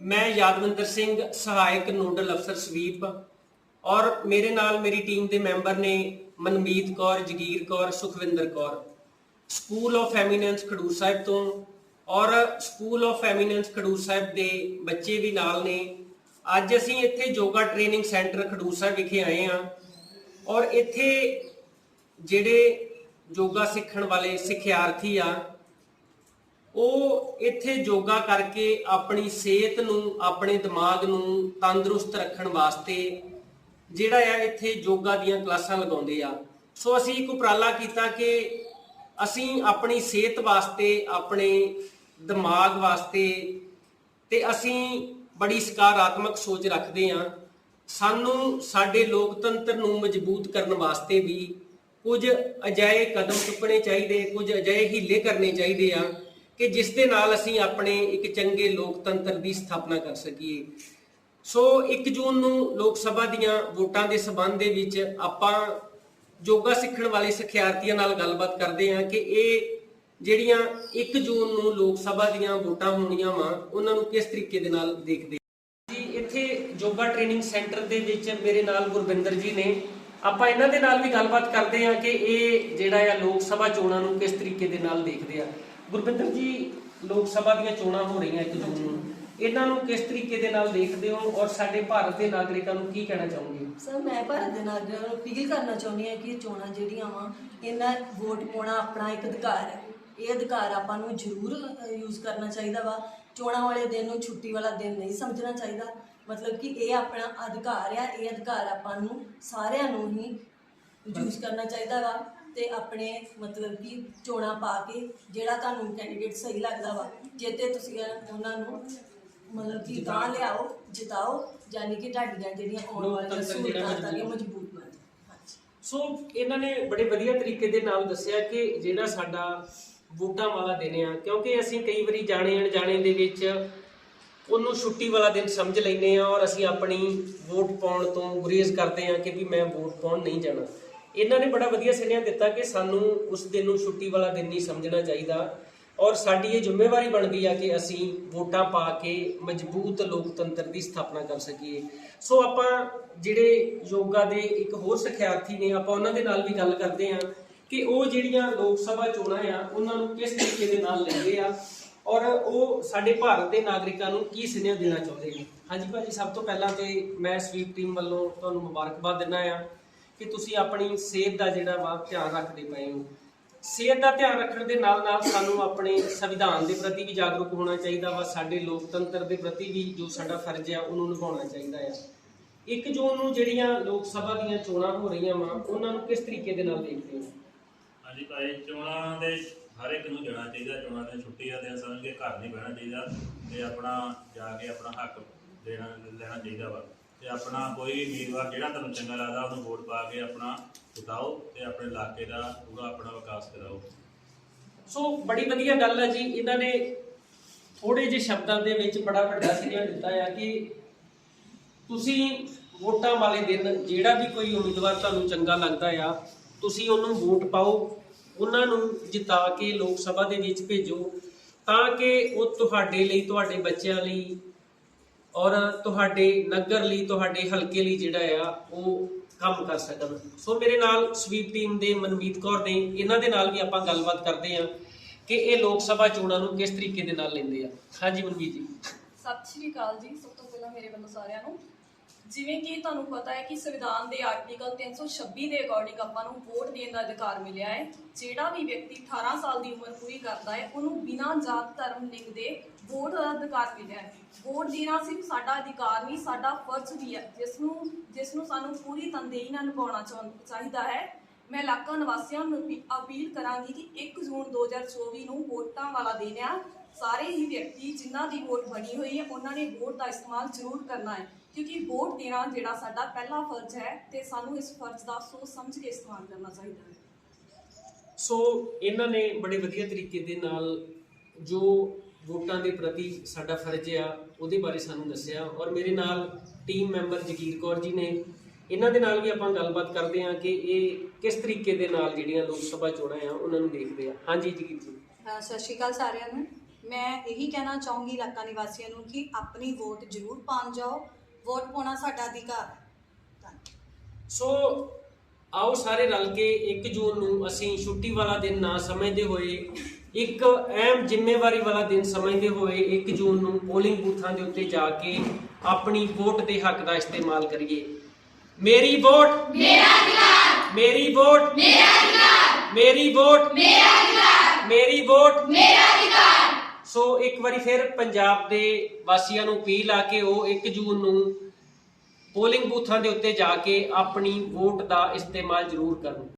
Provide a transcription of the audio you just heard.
ਮੈਂ ਯਾਦਵਿੰਦਰ ਸਿੰਘ, ਸਹਾਇਕ ਨੋਡਲ ਅਫਸਰ ਸਵੀਪ ਔਰ ਮੇਰੇ ਨਾਲ ਮੇਰੀ ਟੀਮ ਦੇ ਮੈਂਬਰ ਨੇ Manmeet Kaur, Jagir Kaur, Sukhwinder Kaur. School of eminence Khadur Sahib ਤੋਂ ਔਰ school of eminence Khadur Sahib ਦੇ ਬੱਚੇ ਵੀ ਨਾਲ ਨੇ। ਅੱਜ ਅਸੀਂ ਇੱਥੇ ਯੋਗਾ ਟ੍ਰੇਨਿੰਗ ਸੈਂਟਰ ਖਡੂਰ ਸਾਹਿਬ ਵਿਖੇ ਆਏ ਹਾਂ ਔਰ ਇੱਥੇ ਜਿਹੜੇ ਯੋਗਾ ਸਿੱਖਣ ਵਾਲੇ ਸਿੱਖਿਆਰਥੀ ਆ ਉਹ ਇੱਥੇ ਯੋਗਾ ਕਰਕੇ ਆਪਣੀ ਸਿਹਤ ਨੂੰ, ਆਪਣੇ ਦਿਮਾਗ ਨੂੰ ਤੰਦਰੁਸਤ ਰੱਖਣ ਵਾਸਤੇ ਜਿਹੜਾ ਆ ਇੱਥੇ ਯੋਗਾ ਦੀਆਂ ਕਲਾਸਾਂ ਲਗਾਉਂਦੇ ਆ। ਸੋ ਅਸੀਂ ਇੱਕ ਉਪਰਾਲਾ ਕੀਤਾ ਕਿ ਅਸੀਂ ਆਪਣੀ ਸਿਹਤ ਵਾਸਤੇ, ਆਪਣੇ ਦਿਮਾਗ ਵਾਸਤੇ ਤੇ ਅਸੀਂ ਬੜੀ ਸਕਾਰਾਤਮਕ ਸੋਚ ਰੱਖਦੇ ਆ। ਸਾਨੂੰ ਸਾਡੇ ਲੋਕਤੰਤਰ ਨੂੰ ਮਜ਼ਬੂਤ ਕਰਨ ਵਾਸਤੇ ਵੀ ਕੁਝ ਅਜਿਹੇ ਕਦਮ ਚੁੱਕਣੇ ਚਾਹੀਦੇ, ਕੁਝ ਅਜਿਹੇ ਹੀਲੇ ਕਰਨੇ ਚਾਹੀਦੇ ਆ। ਕਿ ਜਿਸ ਦੇ ਨਾਲ ਅਸੀਂ ਆਪਣੇ ਇੱਕ ਚੰਗੇ ਲੋਕਤੰਤਰ ਦੀ ਸਥਾਪਨਾ ਕਰ ਸਕੀਏ। ਸੋ 1 ਜੂਨ ਨੂੰ ਲੋਕ ਸਭਾ ਦੀਆਂ ਵੋਟਾਂ ਦੇ ਸਬੰਧ ਦੇ ਵਿੱਚ ਆਪਾਂ ਯੋਗਾ ਸਿੱਖਣ ਵਾਲੇ ਸਿਖਿਆਰਥੀਆਂ ਨਾਲ ਗੱਲਬਾਤ ਕਰਦੇ ਹਾਂ ਕਿ ਇਹ ਜਿਹੜੀਆਂ 1 ਜੂਨ ਨੂੰ ਲੋਕ ਸਭਾ ਦੀਆਂ ਵੋਟਾਂ ਹੋਣੀਆਂ ਵਾ, ਉਹਨਾਂ ਨੂੰ ਕਿਸ ਤਰੀਕੇ ਦੇ ਨਾਲ ਦੇਖਦੇ ਜੀ, ਇੱਥੇ ਯੋਗਾ ਟ੍ਰੇਨਿੰਗ ਸੈਂਟਰ ਦੇ ਵਿੱਚ ਮੇਰੇ ਨਾਲ ਗੁਰਵਿੰਦਰ ਜੀ ਨੇ। ਆਪਾਂ ਇਹਨਾਂ ਦੇ ਨਾਲ ਵੀ ਗੱਲਬਾਤ ਕਰਦੇ ਹਾਂ ਕਿ ਇਹ ਜਿਹੜਾ ਆ ਲੋਕ ਸਭਾ ਚੋਣਾਂ ਨੂੰ ਕਿਸ ਤਰੀਕੇ ਦੇ ਨਾਲ ਦੇਖਦੇ ਆ। ਗੁਰਵਿੰਦਰ ਜੀ, ਲੋਕ ਸਭਾ ਦੀਆਂ ਚੋਣਾਂ ਹੋ ਰਹੀਆਂ ਇੱਕ ਜੂਨ ਨੂੰ ਇਹਨਾਂ ਨੂੰ ਕਿਸ ਤਰੀਕੇ ਦੇ ਨਾਲ ਦੇਖਦੇ ਹੋ ਔਰ ਸਾਡੇ ਭਾਰਤ ਦੇ ਨਾਗਰਿਕਾਂ ਨੂੰ ਕੀ ਕਹਿਣਾ ਚਾਹੋਗੇ? ਸਰ, ਮੈਂ ਭਾਰਤ ਦੇ ਨਾਗਰਿਕਾਂ ਨੂੰ ਅਪੀਲ ਕਰਨਾ ਚਾਹੁੰਦੀ ਹਾਂ ਕਿ ਇਹ ਚੋਣਾਂ ਜਿਹੜੀਆਂ ਵਾ, ਇਹਨਾਂ ਵੋਟ ਪਾਉਣਾ ਆਪਣਾ ਇੱਕ ਅਧਿਕਾਰ ਹੈ। ਇਹ ਅਧਿਕਾਰ ਆਪਾਂ ਨੂੰ ਜ਼ਰੂਰ ਯੂਜ਼ ਕਰਨਾ ਚਾਹੀਦਾ ਵਾ। ਚੋਣਾਂ ਵਾਲੇ ਦਿਨ ਨੂੰ ਛੁੱਟੀ ਵਾਲਾ ਦਿਨ ਨਹੀਂ ਸਮਝਣਾ ਚਾਹੀਦਾ। ਮਤਲਬ ਕਿ ਇਹ ਆਪਣਾ ਅਧਿਕਾਰ ਆ, ਇਹ ਅਧਿਕਾਰ ਆਪਾਂ ਨੂੰ ਸਾਰਿਆਂ ਨੂੰ ਹੀ ਯੂਜ਼ ਕਰਨਾ ਚਾਹੀਦਾ ਵਾ। ਤੇ ਆਪਣੇ ਮਤਲਬ ਕਿ ਚੋਣਾਂ ਪਾ ਕੇ ਜਿਹੜਾ ਤੁਹਾਨੂੰ ਕੈਂਡੀਡੇਟ ਸਹੀ ਲੱਗਦਾ ਵਾ ਜੇ ਤੇ ਤੁਸੀਂ ਉਹਨਾਂ ਨੂੰ ਮਤਲਬ ਕਿ ਗਾਂ ਲਿਆਓ ਜਿਤਾਓ ਯਾਨੀ ਕਿ ਤੁਹਾਡੀਆਂ ਜਿਹੜੀਆਂ ਆਉਣ ਵਾਲੀਆਂ ਸਹੂਲਤਾਂ ਸਾਰੀਆਂ ਮਜ਼ਬੂਤ ਬਣ ਸੋ ਇਹਨਾਂ ਨੇ ਬੜੇ ਵਧੀਆ ਤਰੀਕੇ ਦੇ ਨਾਲ ਦੱਸਿਆ ਕਿ ਜਿਹੜਾ ਸਾਡਾ ਵੋਟਾਂ ਵਾਲਾ ਦਿਨ ਆ ਕਿਉਂਕਿ ਅਸੀਂ ਕਈ ਵਾਰੀ ਜਾਣੇ ਅਣਜਾਣੇ ਦੇ ਵਿੱਚ ਉਹਨੂੰ ਛੁੱਟੀ ਵਾਲਾ ਦਿਨ ਸਮਝ ਲੈਂਦੇ ਆ ਔਰ ਅਸੀਂ ਆਪਣੀ ਵੋਟ ਪਾਉਣ ਤੋਂ ਗੁਰੇਜ਼ ਕਰਦੇ ਆ ਕਿ ਵੀ ਮੈਂ ਵੋਟ ਪਾਉਣ ਨਹੀਂ ਜਾਣਾ। ਇਹਨਾਂ ਨੇ ਬੜਾ ਵਧੀਆ ਸੁਨੇਹਾ ਦਿੱਤਾ ਕਿ ਸਾਨੂੰ ਉਸ ਦਿਨ ਨੂੰ ਛੁੱਟੀ ਵਾਲਾ ਦਿਨ ਨਹੀਂ ਸਮਝਣਾ ਚਾਹੀਦਾ। ਔਰ ਸਾਡੀ ਇਹ ਜ਼ਿੰਮੇਵਾਰੀ ਬਣਦੀ ਆ ਕਿ ਅਸੀਂ ਵੋਟਾਂ ਪਾ ਕੇ ਮਜ਼ਬੂਤ ਲੋਕਤੰਤਰ ਦੀ ਸਥਾਪਨਾ ਕਰ ਸਕੀਏ। ਸੋ ਆਪਾਂ ਜਿਹੜੇ ਯੋਗਾ ਦੇ ਇੱਕ ਹੋਰ ਸਿੱਖਿਆਰਥੀ ਨੇ, ਆਪਾਂ ਉਹਨਾਂ ਦੇ ਨਾਲ ਵੀ ਗੱਲ ਕਰਦੇ ਆ ਕਿ ਉਹ ਜਿਹੜੀਆਂ ਲੋਕ ਸਭਾ ਚੋਣਾਂ ਆ, ਉਹਨਾਂ ਨੂੰ ਕਿਸ ਤਰੀਕੇ ਦੇ ਨਾਲ ਲੈਂਦੇ ਆ ਔਰ ਉਹ ਸਾਡੇ ਭਾਰਤ ਦੇ ਨਾਗਰਿਕਾਂ ਨੂੰ ਕੀ ਸੁਨੇਹਾ ਦੇਣਾ ਚਾਹੁੰਦੇ ਨੇ। ਹਾਂਜੀ ਭਾਜੀ, ਸਭ ਤੋਂ ਪਹਿਲਾਂ ਤੇ ਮੈਂ ਸਵੀਪ ਟੀਮ ਵੱਲੋਂ ਤੁਹਾਨੂੰ ਮੁਬਾਰਕਬਾਦ ਦਿੰਦਾ ਆ ਕਿ ਤੁਸੀਂ ਆਪਣੀ ਸਿਹਤ ਦਾ ਜਿਹੜਾ ਵਾ ਧਿਆਨ ਰੱਖਦੇ ਪਏ ਹੋ। ਸਿਹਤ ਦਾ ਧਿਆਨ ਰੱਖਣ ਦੇ ਨਾਲ ਨਾਲ ਸਾਨੂੰ ਆਪਣੇ ਸੰਵਿਧਾਨ ਦੇ ਪ੍ਰਤੀ ਵੀ ਜਾਗਰੂਕ ਹੋਣਾ ਚਾਹੀਦਾ ਵਾ, ਸਾਡੇ ਲੋਕਤੰਤਰ ਦੇ ਪ੍ਰਤੀ ਵੀ ਜੋ ਸਾਡਾ ਫਰਜ਼ ਆ, ਉਹਨੂੰ ਨਿਭਾਉਣਾ ਚਾਹੀਦਾ ਆ। 1 ਜੂਨ ਨੂੰ ਜਿਹੜੀਆਂ ਲੋਕ ਸਭਾ ਦੀਆਂ ਚੋਣਾਂ ਹੋ ਰਹੀਆਂ ਵਾ, ਉਹਨਾਂ ਨੂੰ ਕਿਸ ਤਰੀਕੇ ਦੇ ਨਾਲ ਦੇਖਦੇ ਹੋ? ਹਾਂਜੀ ਭਾਈ, ਚੋਣਾਂ ਦੇ ਹਰ ਇੱਕ ਨੂੰ ਜਾਣਾ ਚਾਹੀਦਾ, ਚੋਣਾਂ ਦੇ ਛੁੱਟੀ ਆ ਸਮਝ ਕੇ ਘਰ ਨਹੀਂ ਬਹਿਣਾ ਚਾਹੀਦਾ ਤੇ ਆਪਣਾ ਜਾ ਕੇ ਆਪਣਾ ਹੱਕ ਦੇਣਾ, ਲੈਣਾ ਚਾਹੀਦਾ ਵਾ। ਤੇ ਆਪਣਾ ਕੋਈ ਉਮੀਦਵਾਰ ਜਿਹੜਾ ਤੁਹਾਨੂੰ ਚੰਗਾ ਲੱਗਦਾ ਉਹਨੂੰ ਵੋਟ ਪਾ ਕੇ ਆਪਣਾ ਜਿਤਾਓ ਤੇ ਆਪਣੇ ਇਲਾਕੇ ਦਾ ਪੂਰਾ ਆਪਣਾ ਵਿਕਾਸ ਕਰਾਓ। ਸੋ ਬੜੀ ਵਧੀਆ ਗੱਲ ਹੈ ਜੀ, ਇਹਨਾਂ ਨੇ ਥੋੜੇ ਜਿਹੇ ਸ਼ਬਦਾਂ ਦੇ ਵਿੱਚ ਬੜਾ ਵੱਡਾ ਸੁਨੇਹਾ ਦਿੱਤਾ ਆ ਕਿ ਤੁਸੀਂ ਵੋਟਾਂ ਵਾਲੇ ਦਿਨ ਜਿਹੜਾ ਵੀ ਕੋਈ ਉਮੀਦਵਾਰ ਤੁਹਾਨੂੰ ਚੰਗਾ ਲੱਗਦਾ ਆ, ਤੁਸੀਂ ਉਹਨੂੰ ਵੋਟ ਪਾਓ, ਉਹਨਾਂ ਨੂੰ ਜਿਤਾ ਕੇ ਲੋਕ ਸਭਾ ਦੇ ਵਿੱਚ ਭੇਜੋ ਤਾਂ ਕਿ ਉਹ ਤੁਹਾਡੇ ਲਈ, ਤੁਹਾਡੇ ਬੱਚਿਆਂ ਲਈ ਔਰ ਤੁਹਾਡੇ ਨਗਰ ਲਈ, ਤੁਹਾਡੇ ਹਲਕੇ ਲਈ ਜਿਹੜਾ ਆ, ਉਹ ਕੰਮ ਕਰ ਸਕਣ ਸੋ ਮੇਰੇ ਨਾਲ ਸਵੀਪ ਟੀਮ ਦੇ ਮਨਮੀਤ ਕੌਰ ਨੇ, ਇਹਨਾਂ ਦੇ ਨਾਲ ਵੀ ਆਪਾਂ ਗੱਲਬਾਤ ਕਰਦੇ ਆ ਕਿ ਇਹ ਲੋਕ ਸਭਾ ਚੋਣਾਂ ਨੂੰ ਕਿਸ ਤਰੀਕੇ ਦੇ ਨਾਲ ਲੈਂਦੇ ਆ। ਹਾਂਜੀ ਮਨਮੀਤ ਜੀ। ਸਤਿ ਸ਼੍ਰੀ ਅਕਾਲ ਜੀ, ਸਭ ਤੋਂ ਪਹਿਲਾਂ ਮੇਰੇ ਵੱਲੋਂ ਸਾਰਿਆਂ ਨੂੰ। ਜਿਵੇਂ ਕਿ ਤੁਹਾਨੂੰ ਪਤਾ ਹੈ ਕਿ ਸੰਵਿਧਾਨ ਦੇ ਆਰਟੀਕਲ 326 ਦੇ ਅਕੋਰਡਿੰਗ ਆਪਾਂ ਨੂੰ ਵੋਟ ਦੇਣ ਦਾ ਅਧਿਕਾਰ ਮਿਲਿਆ ਹੈ। ਜਿਹੜਾ ਵੀ ਵਿਅਕਤੀ 18 ਸਾਲ ਦੀ ਉਮਰ ਪੂਰੀ ਕਰਦਾ ਹੈ, ਉਹਨੂੰ ਬਿਨਾਂ ਜਾਤ, ਧਰਮ, ਲਿੰਗ ਦੇ ਵੋਟ ਦਾ ਅਧਿਕਾਰ ਮਿਲਿਆ ਹੈ। ਵੋਟ ਦੇਣਾ ਸਿਰਫ ਸਾਡਾ ਅਧਿਕਾਰ ਨਹੀਂ, ਸਾਡਾ ਫਰਜ਼ ਵੀ ਹੈ। ਜਿਸ ਨੂੰ ਜਿਸ ਨੂੰ ਸਾਨੂੰ ਪੂਰੀ ਤਨਦੇਹੀ ਨਾਲ ਨਿਭਾਉਣਾ ਚਾਹੁੰ- ਚਾਹੀਦਾ ਹੈ। ਮੈਂ ਇਲਾਕਾ ਨਿਵਾਸੀਆਂ ਨੂੰ ਅਪੀ- ਅਪੀਲ ਕਰਾਂਗੀ ਕਿ 1 ਜੂਨ 2024 ਨੂੰ ਵੋਟਾਂ ਵਾਲਾ ਦਿਨ ਆ। ਸਾਰੇ ਹੀ ਵਿਅਕਤੀ ਜਿਨ੍ਹਾਂ ਦੀ ਵੋਟ ਬਣੀ ਹੋਈ ਹੈ, ਉਹਨਾਂ ਨੇ ਵੋਟ ਦਾ ਇਸਤੇਮਾਲ ਜ਼ਰੂਰ ਕਰਨਾ ਹੈ। ਕਿਉਂਕਿ ਵੋਟ ਦੇਣਾ ਜਿਹੜਾ ਸਾਡਾ ਪਹਿਲਾ ਫਰਜ਼ ਹੈ ਤੇ ਸਾਨੂੰ ਇਸ ਫਰਜ਼ ਦਾ ਸੋਚ ਸਮਝ ਕੇ ਇਸਤੇਮਾਲ ਕਰਨਾ ਚਾਹੀਦਾ ਹੈ। ਸੋ ਇਹਨਾਂ ਨੇ ਬੜੇ ਵਧੀਆ ਤਰੀਕੇ ਦੇ ਨਾਲ ਜੋ ਵੋਟਾਂ ਦੇ ਪ੍ਰਤੀ ਸਾਡਾ ਫਰਜ਼ ਆ ਉਹਦੇ ਬਾਰੇ ਸਾਨੂੰ ਦੱਸਿਆ ਔਰ ਮੇਰੇ ਨਾਲ ਟੀਮ ਮੈਂਬਰ ਜਗੀਰ ਕੌਰ ਜੀ ਨੇ। ਇਹਨਾਂ ਦੇ ਨਾਲ ਵੀ ਆਪਾਂ ਗੱਲਬਾਤ ਕਰਦੇ ਹਾਂ ਕਿ ਇਹ ਕਿਸ ਤਰੀਕੇ ਦੇ ਨਾਲ ਜਿਹੜੀਆਂ ਲੋਕ ਸਭਾ ਚੋਣਾਂ ਆ ਉਹਨਾਂ ਨੂੰ ਦੇਖਦੇ ਆ। ਹਾਂਜੀ ਜਗੀਰ ਜੀ। ਸਤਿ ਸ਼੍ਰੀ ਅਕਾਲ ਸਾਰਿਆਂ ਨੂੰ। ਮੈਂ ਇਹੀ ਕਹਿਣਾ ਚਾਹੂੰਗੀ ਇਲਾਕਾ ਨਿਵਾਸੀਆਂ ਨੂੰ ਕਿ ਆਪਣੀ ਵੋਟ ਜ਼ਰੂਰ ਪਾਉਣ ਜਾਓ ਵੋਟ ਪਾਉਣਾ ਸਾਡਾ ਅਧਿਕਾਰ ਹੈ। ਧੰਨਵਾਦ ਸੋ ਆਓ ਸਾਰੇ ਰਲ ਕੇ 1 ਜੂਨ ਨੂੰ ਅਸੀਂ ਛੁੱਟੀ ਵਾਲਾ ਦਿਨ ਨਾ ਸਮਝਦੇ ਹੋਏ ਇੱਕ ਅਹਿਮ ਜ਼ਿੰਮੇਵਾਰੀ ਵਾਲਾ ਦਿਨ ਸਮਝਦੇ ਹੋਏ 1 ਜੂਨ ਨੂੰ ਪੋਲਿੰਗ ਬੂਥਾਂ ਦੇ ਉੱਤੇ ਜਾ ਕੇ ਆਪਣੀ ਵੋਟ ਦੇ ਹੱਕ ਦਾ ਇਸਤੇਮਾਲ ਕਰੀਏ। ਮੇਰੀ ਵੋਟ ਮੇਰਾ ਅਧਿਕਾਰ। ਮੇਰੀ ਵੋਟ ਮੇਰਾ ਅਧਿਕਾਰ। ਮੇਰੀ ਵੋਟ ਮੇਰਾ ਅਧਿਕਾਰ। ਮੇਰੀ ਵੋਟ। ਮੇਰਾ ਅਧਿਕਾਰ। ਸੋ ਇੱਕ ਵਾਰੀ ਫਿਰ ਪੰਜਾਬ ਦੇ ਵਾਸੀਆਂ ਨੂੰ ਅਪੀਲ ਆ ਕੇ ਉਹ 1 ਜੂਨ ਨੂੰ ਪੋਲਿੰਗ ਬੂਥਾਂ ਦੇ ਉੱਤੇ ਜਾ ਕੇ ਆਪਣੀ ਵੋਟ ਦਾ ਇਸਤੇਮਾਲ ਜ਼ਰੂਰ ਕਰਨ।